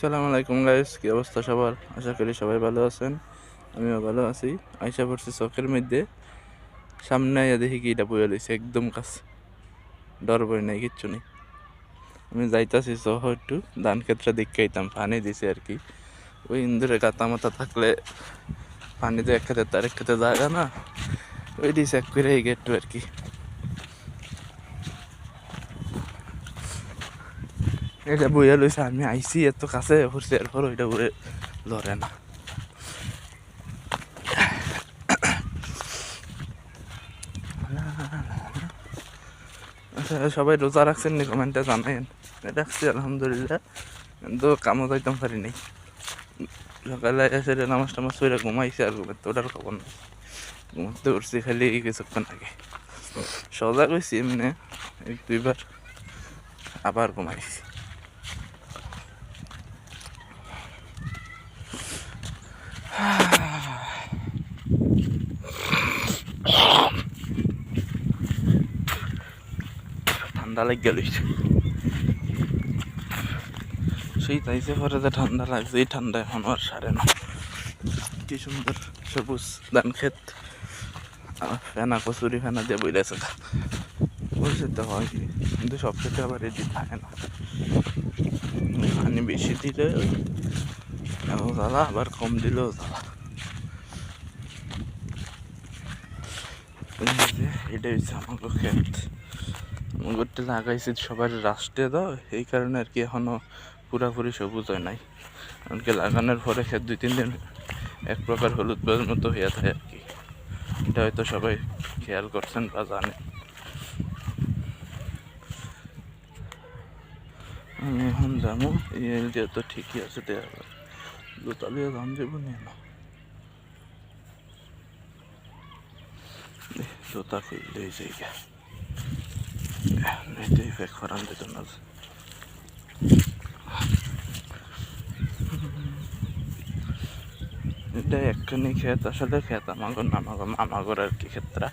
সালাম আলাইকুম গাইস কি অবস্থা সবার? আশা করি সবাই ভালো আছেন। আমিও ভালো আছি। আইসা পড়ছি চকের মধ্যে। সামনে আইয়া দেখি কি এটা বইয়া লইছে, একদম কাছে। ডর বই নাই, কিচ্ছু নেই। আমি যাইতাছি সহ একটু, ধান ক্ষেত্রে দেখে আইতাম, পানি দিছে আর কি ওই ইন্দুরে গাতা মাথা থাকলে পানি তো এক খেতে তার এক খেতে জায়গা না, ওই দিছে এক করে এই একটু আর কি এটা বইয়া লইছে, আমি আইসি এত কাছে পড়ছি এরপর ওইটা বয়ে লড়ে না। আচ্ছা সবাই রোজা রাখছেন নি? কমেন্টে জানাইন। রাখছি, আলহামদুলিল্লাহ। কিন্তু কামও যাইতাম পারি নাই। সকালে এসে নামাজ টামাজ করে ঘুমাইছে, আর ঘুমাতে ওটার খবর নাই। ঘুমাতে উঠছি খালি কিছুক্ষণ আগে। সজাগ হয়েছি এমনি এক দুইবার। আবার ঘুমাইছি। ঠান্ডা লাগিয়ে লইছে। সেই তাইছে পরে যে ঠান্ডা লাগছে, এই ঠান্ডা এখন আর সারে না। কি সুন্দর সবুজ ধান ক্ষেত। ফেনা, কচুরি ফেনা দিয়ে বইলেছে বলছে তো হয় কিন্তু সব ক্ষেত্রে আবার এটি থাকে না। পানি বেশি দিলে জ্বালা আবার কম দিলেও জ্বালা এটা হচ্ছে আমাকে ক্ষেত। গোটে লাগাইছি সবার রাষ্ট্রে দাও এই কারণে আর কি এখনও পুরাপুরি সবুজ হয় নাই। এমনকি লাগানোর পরে ক্ষেত দুই, তিন দিন এক প্রকার হলুদ বেল মতো হয়ে থাকে আর কি। এটা হয়তো সবাই খেয়াল করছেন বা জানে আমি এখন যাব, এই এলডিও তো ঠিকই আছে দেওয়া। দোতালিয়া দাম দেবো, নিয়ে না জোতা খুললে জায়গা এটাই ফেক করান দিত না এটা একখানি ক্ষেত, আসলে ক্ষেত আমাগর নামাগর মামাগর আর কি ক্ষেত্রা।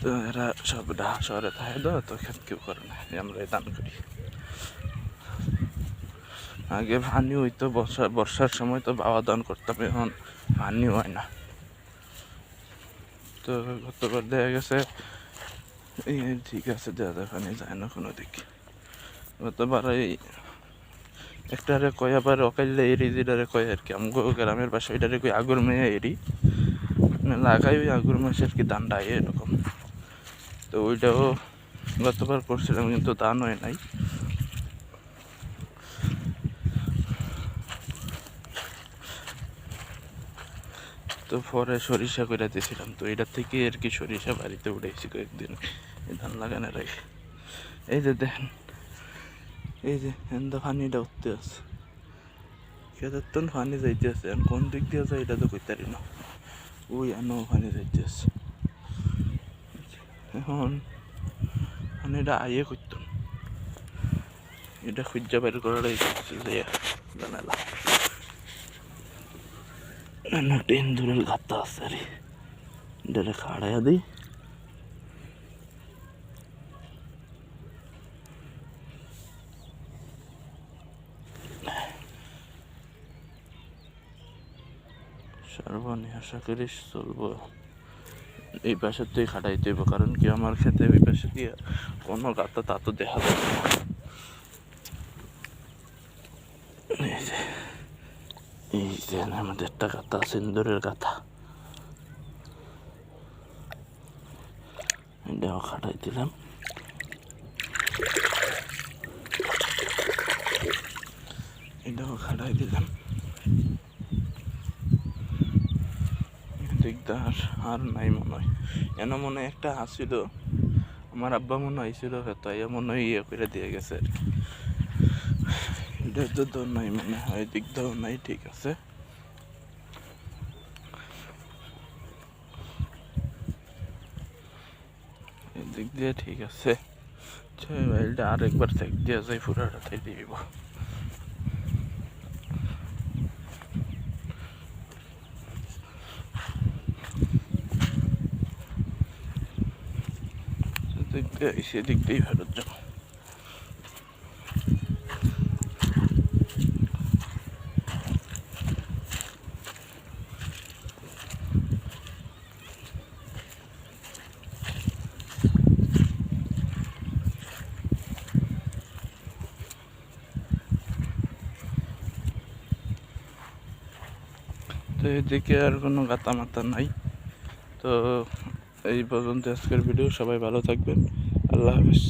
তো এরা সব ঢাকা শহরে থাকে তো তো ক্ষেত কেউ করে না, আমরা দান করি। আগে ভানি হইতো, বর্ষা, বর্ষার সময় তো বাবা দান করতাম, এখন পানি হয় না। তো গতবার দেখা গেছে ঠিক আছে দেওয়া দেখানি যায় না কোনো দিক। গতবার এই একটারে কয়, আবার অকাইলে এরি, যেটারে কয় আর কি, আমগো গ্রামের পাশে ওইটারে কই আগুর মেয়ে এরি। মানে লাগাই ওই আগুর মাসে আর কি দান ডাই এরকম। তো ওইটাও গতবার করছিলাম, কিন্তু দান হয় নাই। তো পরে সরিষা করে দিয়েছিলাম তো এটা থেকে আর কি সরিষা বাড়িতে উঠেছি কয়েকদিন। ধান লাগানোর আগে। এই যে দেখেন, এই যে এন্দা পানিটা উঠতে আছে। তো পানি যাইতে আছে? এখন কোন দিক দিয়ে যায় এটা তো কইতারি না। ওই আনো পানি যাইতে আছে। এখন পানিটা আইয়ে করতাম এটা খুঁজা বের করার জানালাম ইন্দুরের গাতা আছে রে এটারে খাড়াইয়া দিই সর্বনি আশা করি চলবো এই পাশে তুই খাটাইতে হইব কারণ কি আমার খেতে ওই পাশে দিয়ে কোনো গাতা তা তো দেখা যাবে না এই যে আমাদের একটা গাথা সিন্দুরের গাথা এটাও খাটাই দিলাম এটাও খাটাই দিলাম দিকদার আর নাই মনে হয় এন মনে একটা আসছিল আমার আব্বা মনে হয়েছিল তাই মনে হয় ইয়ে করে দিয়ে গেছে আর এটা তো তো নাই মনে হয় দিক দাও নাই ঠিক আছে। এদিক দিয়ে ঠিক আছে। মোবাইলটা আরেকবার চেক দিয়ে যাই পুরাটাতে দিব। সেদিক দিয়ে সেদিক দিয়েই ফেরত যাব। এদিকে আর কোনো গাতা মাতা নাই। তো এই পর্যন্ত আজকের ভিডিও, সবাই ভালো থাকবেন। আল্লাহ হাফিজ।